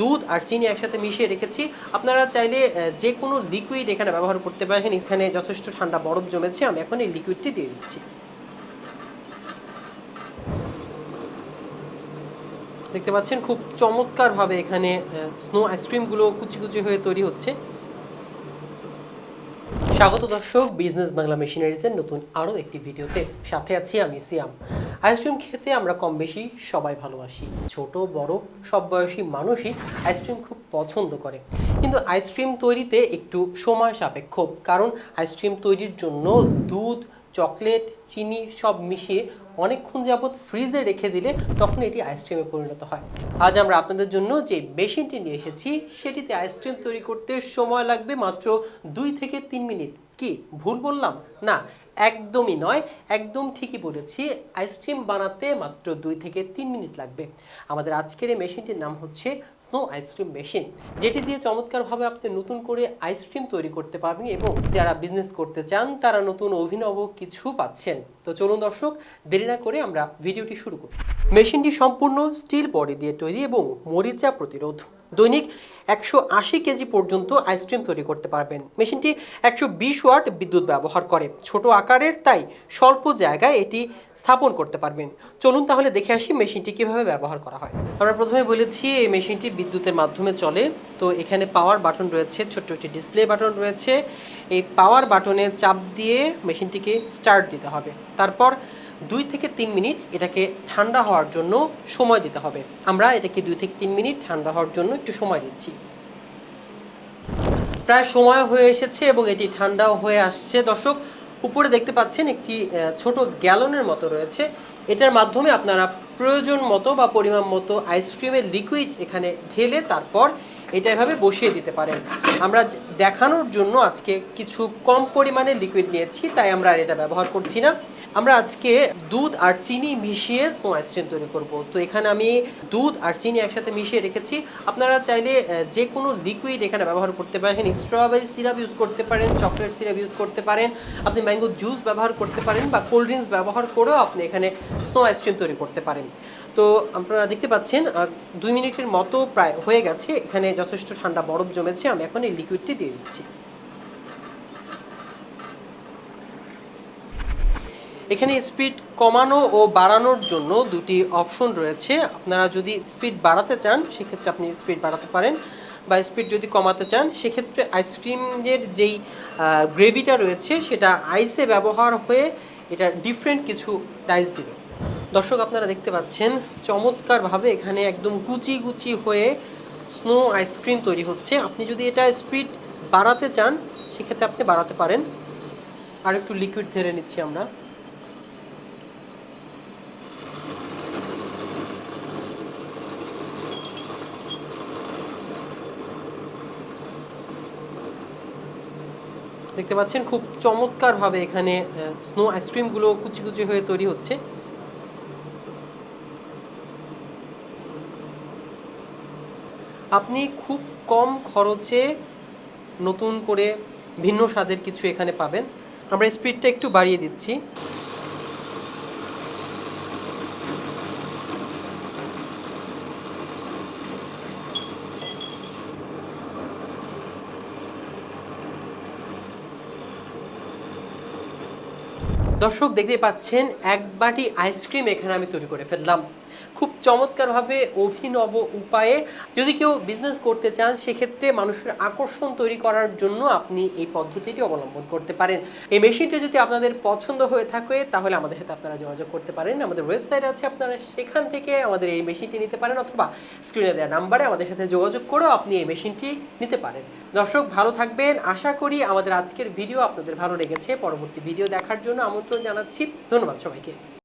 দুধ আর চিনি একসাথে মিশিয়ে রেখেছি। আপনারা চাইলে যে কোনো লিকুইড এখানে ব্যবহার করতে পারেন। এখানে যথেষ্ট ঠান্ডা বরফ জমেছে। আমি এখন এই লিকুইডটি দিয়ে দিচ্ছি। দেখতে পাচ্ছেন, খুব চমৎকারভাবে এখানে স্নো আইসক্রিমগুলো কুচি কুচি হয়ে তৈরি হচ্ছে। স্বাগত দর্শক বিজনেস বাংলা মেশিনারিজের নতুন আরও একটি ভিডিওতে। সাথে আছি আমি সিয়াম। আইসক্রিম খেতে আমরা কম বেশি সবাই ভালোবাসি। ছোট, বড়, সব বয়সী মানুষই আইসক্রিম খুব পছন্দ করে। কিন্তু আইসক্রিম তৈরিতে একটু সময় সাপেক্ষ। কারণ আইসক্রিম তৈরির জন্য দুধ, চকলেট চিনি সব মিশিয়ে অনেকক্ষণ যাবৎ ফ্রিজে রেখে দিলে তখন এটি আইসক্রিমে পরিণত হয়। আজ আমরা আপনাদের জন্য যে মেশিনটি নিয়ে এসেছি, সেটিতে আইসক্রিম তৈরি করতে সময় লাগবে মাত্র দুই থেকে তিন মিনিট। কি, ভুল বললাম? না, একদমই নয়। একদম ঠিকই বলেছি আইসক্রিম বানাতে মাত্র দুই থেকে তিন মিনিট লাগবে। আমাদের আজকের এই মেশিনটির নাম হচ্ছে স্নো আইসক্রিম মেশিন যেটি দিয়ে চমৎকারভাবে আপনি নতুন করে আইসক্রিম তৈরি করতে পারবেন এবং যারা বিজনেস করতে চান, তারা নতুন অভিনব কিছু পাচ্ছেন। তো চলুন দর্শক, দেরি না করে আমরা ভিডিওটি শুরু করি। মেশিনটি সম্পূর্ণ স্টিল বডি দিয়ে তৈরি এবং মরিচা প্রতিরোধ। দৈনিক একশো আশি কেজি পর্যন্ত আইসক্রিম তৈরি করতে পারবেন। মেশিনটি একশো বিশ ওয়াট বিদ্যুৎ ব্যবহার করে। ছোট আকারের, তাই স্বল্প জায়গায় এটি স্থাপন করতে পারবেন। চলুন তাহলে দেখে আসি মেশিনটি কীভাবে ব্যবহার করা হয়। আমরা প্রথমে বলেছি, এই মেশিনটি বিদ্যুতের মাধ্যমে চলে। তো এখানে পাওয়ার বাটন রয়েছে, ছোট্ট একটি ডিসপ্লে বাটন রয়েছে। এই পাওয়ার বাটনে চাপ দিয়ে মেশিনটিকে স্টার্ট দিতে হবে। তারপর দুই থেকে তিন মিনিট এটাকে ঠান্ডা হওয়ার জন্য সময় দিতে হবে। আমরা এটাকে দুই থেকে তিন মিনিট ঠান্ডা হওয়ার জন্য একটু সময় দিচ্ছি। প্রায় সময় হয়ে এসেছে এবং এটি ঠান্ডাও হয়ে আসছে। দর্শক, উপরে দেখতে পাচ্ছেন একটি ছোট গ্যালনের মতো রয়েছে। এটার মাধ্যমে আপনারা প্রয়োজন মতো বা পরিমাণ মতো আইসক্রিমের লিকুইড এখানে ঢেলে তারপর এটা এভাবে বসিয়ে দিতে পারেন। আমরা দেখানোর জন্য আজকে কিছু কম পরিমাণে লিকুইড নিয়েছি, তাই আমরা আর এটা ব্যবহার করছি না। আমরা আজকে দুধ আর চিনি মিশিয়ে স্নো আইসক্রিম তৈরি করব। তো এখানে আমি দুধ আর চিনি একসাথে মিশিয়ে রেখেছি। আপনারা চাইলে যে কোনো লিকুইড এখানে ব্যবহার করতে পারেন। স্ট্রবেরি সিরাপ ইউজ করতে পারেন চকলেট সিরাপ ইউজ করতে পারেন। আপনি ম্যাঙ্গো জুস ব্যবহার করতে পারেন বা কোল্ড ড্রিঙ্কস ব্যবহার করেও আপনি এখানে স্নো আইসক্রিম তৈরি করতে পারেন। তো আপনারা দেখতে পাচ্ছেন দুই মিনিটের মতো প্রায় হয়ে গেছে। এখানে যথেষ্ট ঠান্ডা বরফ জমেছে। আমি এখন এই লিকুইডটি দিয়ে দিচ্ছি। এখানে স্পিড কমানো ও বাড়ানোর জন্য দুটি অপশন রয়েছে। আপনারা যদি স্পিড বাড়াতে চান, সেক্ষেত্রে আপনি স্পিড বাড়াতে পারেন বা স্পিড যদি কমাতে চান, সেক্ষেত্রে আইসক্রিমের যেই গ্রেভিটা রয়েছে, সেটা আইসে ব্যবহার হয়ে এটা ডিফারেন্ট কিছু টাইস দেবে। দর্শক, আপনারা দেখতে পাচ্ছেন, চমৎকারভাবে এখানে একদম কুচি কুচি হয়ে স্নো আইসক্রিম তৈরি হচ্ছে। আপনি যদি এটা স্পিড বাড়াতে চান, সেক্ষেত্রে আপনি বাড়াতে পারেন। আর একটু লিকুইড ধরে নিচ্ছি আমরা। দেখতে পাচ্ছেন, খুব চমৎকারভাবে এখানে স্নো আইসক্রিমগুলো কুচি কুচি হয়ে তৈরি হচ্ছে। আপনি খুব কম খরচে নতুন করে ভিন্ন স্বাদের কিছু এখানে পাবেন। আমরা স্পিডটা একটু বাড়িয়ে দিচ্ছি। দর্শক দেখতে পাচ্ছেন এক বাটি আইসক্রিম এখানে আমি তৈরি করে ফেললাম। খুব চমৎকারভাবে অভিনব উপায়ে যদি কেউ বিজনেস করতে চান, সেক্ষেত্রে মানুষের আকর্ষণ তৈরি করার জন্য আপনি এই পদ্ধতিটি অবলম্বন করতে পারেন। এই মেশিনটা যদি আপনাদের পছন্দ হয়ে থাকে, তাহলে আমাদের সাথে আপনারা যোগাযোগ করতে পারেন। আমাদের ওয়েবসাইট আছে, আপনারা সেখান থেকে আমাদের এই মেশিনটি নিতে পারেন অথবা স্ক্রিনে দেওয়া নাম্বারে আমাদের সাথে যোগাযোগ করেও আপনি এই মেশিনটি নিতে পারেন। দর্শক, ভালো থাকবেন। আশা করি আমাদের আজকের ভিডিও আপনাদের ভালো লেগেছে। পরবর্তী ভিডিও দেখার জন্য আমন্ত্রণ জানাচ্ছি। ধন্যবাদ সবাইকে।